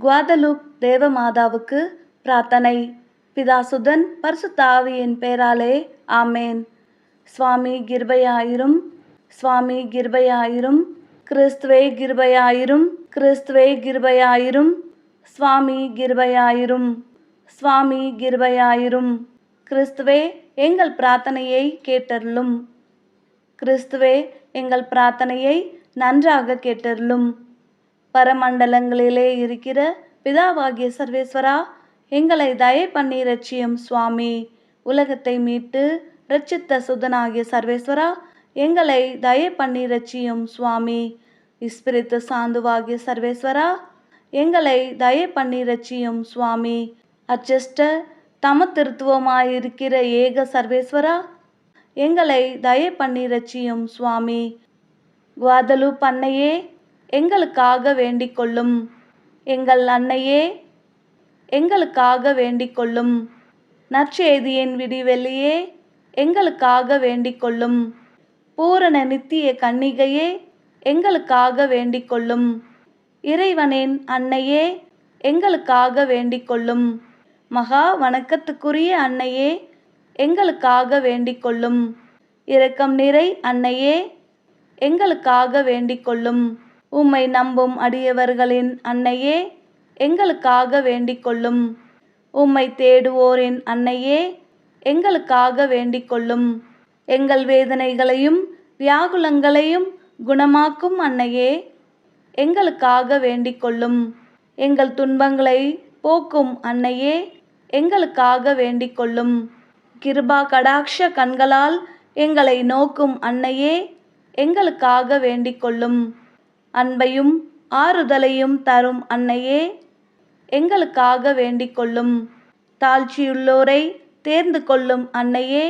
Guadeloupe தேவமாதாவுக்கு பிரார்த்தனை. பிதாசுதன் பரிசுத்தாவியின் பெயராலே ஆமேன். சுவாமி கிருபையாயிரும். சுவாமி கிருபையாயிரும். கிறிஸ்துவே கிருபையாயிரும். கிறிஸ்துவே கிருபையாயிரும். சுவாமி கிருபையாயிரும். சுவாமி கிருபையாயிரும். கிறிஸ்துவே எங்கள் பிரார்த்தனையை கேட்டருளும். கிறிஸ்துவே எங்கள் பிரார்த்தனையை நன்றாக கேட்டருளும். பரமண்டலங்களிலே இருக்கிற பிதாவாகிய சர்வேஸ்வரா எங்களை தயை பண்ணி ரட்சியம் சுவாமி. உலகத்தை மீட்டு ரட்சித்த சுதனாகிய சர்வேஸ்வரா எங்களை தயை பண்ணி ரட்சியும் சுவாமி. இஸ்பிரித்து சாந்துவாகிய சர்வேஸ்வரா எங்களை தயை பண்ணி ரட்சியும் சுவாமி. அச்சஸ்ட தம திருத்துவமாயிருக்கிற ஏக சர்வேஸ்வரா எங்களை தயை பண்ணி ரட்சியும் சுவாமி. குவாதலு பண்ணையே எங்களுக்காக வேண்டிக் கொள்ளும் எங்கள் அன்னையே எங்களுக்காக வேண்டிக் கொள்ளும் நற்செய்தியின் விடிவெளியே எங்களுக்காக வேண்டிக் கொள்ளும் பூரண நித்திய கன்னிகையே எங்களுக்காக வேண்டிக் கொள்ளும் இறைவனின் அன்னையே எங்களுக்காக வேண்டிக் கொள்ளும் மகா வணக்கத்துக்குரிய அன்னையே எங்களுக்காக வேண்டிக் கொள்ளும் இரக்கம் நிறை அன்னையே எங்களுக்காக வேண்டிக் கொள்ளும் உம்மை நம்பும் அடியவர்களின் அன்னையே எங்களுக்காக வேண்டிக் கொள்ளும் உம்மை தேடுவோரின் அன்னையே எங்களுக்காக வேண்டிக் கொள்ளும் எங்கள் வேதனைகளையும் வியாகுலங்களையும் குணமாக்கும் அன்னையே எங்களுக்காக வேண்டிக் கொள்ளும் எங்கள் துன்பங்களை போக்கும் அன்னையே எங்களுக்காக வேண்டிக் கொள்ளும் கிருபா கடாட்ச கண்களால் எங்களை நோக்கும் அன்னையே எங்களுக்காக வேண்டிக் கொள்ளும் அன்பையும் ஆறுதலையும் தரும் அன்னையே எங்களுக்காக வேண்டிக் கொள்ளும் தாழ்ச்சியுள்ளோரை தேர்ந்து கொள்ளும் அன்னையே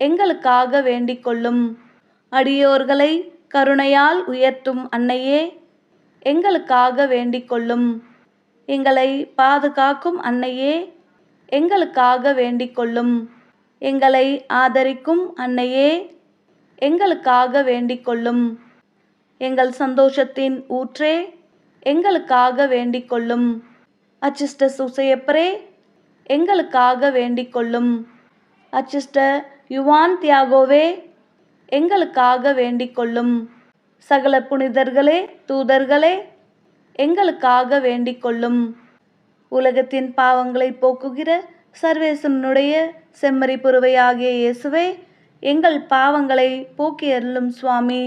எங்களுக்காக வேண்டிக் கொள்ளும் அடியோர்களை கருணையால் உயர்த்தும் அன்னையே எங்களுக்காக வேண்டிக் கொள்ளும் எங்களை பாதுகாக்கும் அன்னையே எங்களுக்காக வேண்டிக் கொள்ளும் எங்களை ஆதரிக்கும் அன்னையே எங்களுக்காக வேண்டிக் கொள்ளும் எங்கள் சந்தோஷத்தின் ஊற்றே எங்களுக்காக வேண்டிக் கொள்ளும் அச்சிஷ்ட சுசையப்பரே எங்களுக்காக வேண்டிக் கொள்ளும் அச்சிஷ்ட யுவான் தியாகோவே எங்களுக்காக வேண்டிக் கொள்ளும் சகல புனிதர்களே தூதர்களே எங்களுக்காக வேண்டிக் கொள்ளும் உலகத்தின் பாவங்களை போக்குகிற சர்வேசனுடைய செம்மறி புருவையாகிய இயேசுவே எங்கள் பாவங்களை போக்கி அருளும் சுவாமி.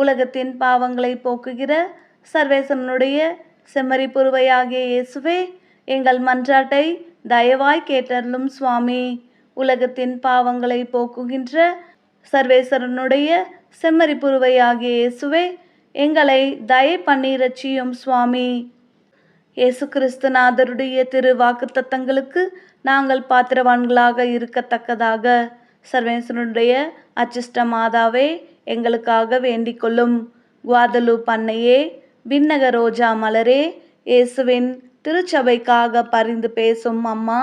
உலகத்தின் பாவங்களை போக்குகிற சர்வேசனுடைய செம்மறி புருவையாகிய இயேசுவே எங்கள் மன்றாட்டை தயவாய் கேட்டருளும் சுவாமி. உலகத்தின் பாவங்களை போக்குகின்ற சர்வேசரனுடைய செம்மறி புருவையாகிய இயேசுவே எங்களை தயை பண்ணி ரச்சியும் சுவாமி. இயேசு கிறிஸ்துநாதருடைய திரு வாக்குத்தத்தங்களுக்கு நாங்கள் பாத்திரவான்களாக இருக்கத்தக்கதாக சர்வேசனுடைய அச்சிஷ்ட மாதாவே எங்களுக்காக வேண்டிக் கொள்ளும் குவாதலு பண்ணையே விண்ணக ரோஜா மலரே இயேசுவின் திருச்சபைக்காக பரிந்து பேசும் அம்மா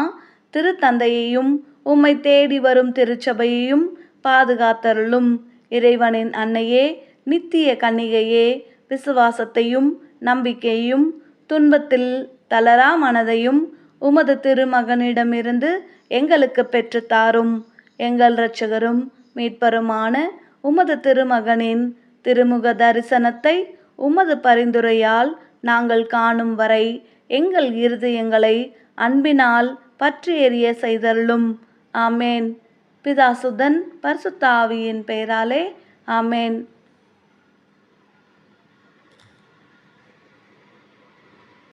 திருத்தந்தையையும் உம்மை தேடி வரும் திருச்சபையையும் பாதுகாத்தருளும். இறைவனின் அன்னையே நித்திய கன்னிகையே விசுவாசத்தையும் நம்பிக்கையும் துன்பத்தில் தளரா மனதையும் உமது திருமகனிடமிருந்து எங்களுக்கு பெற்றுத்தாரும் எங்கள் இரட்சகரும் மீட்பருமான உமது திருமகனின் திருமுக தரிசனத்தை உமது பரிந்துரையால் நாங்கள் காணும் வரை எங்கள் இருதயங்களை அன்பினால் பற்றி எறிய செய்தருளும். ஆமேன். பிதாசுதன் பர்சுத்தாவியின் பெயராலே ஆமேன்.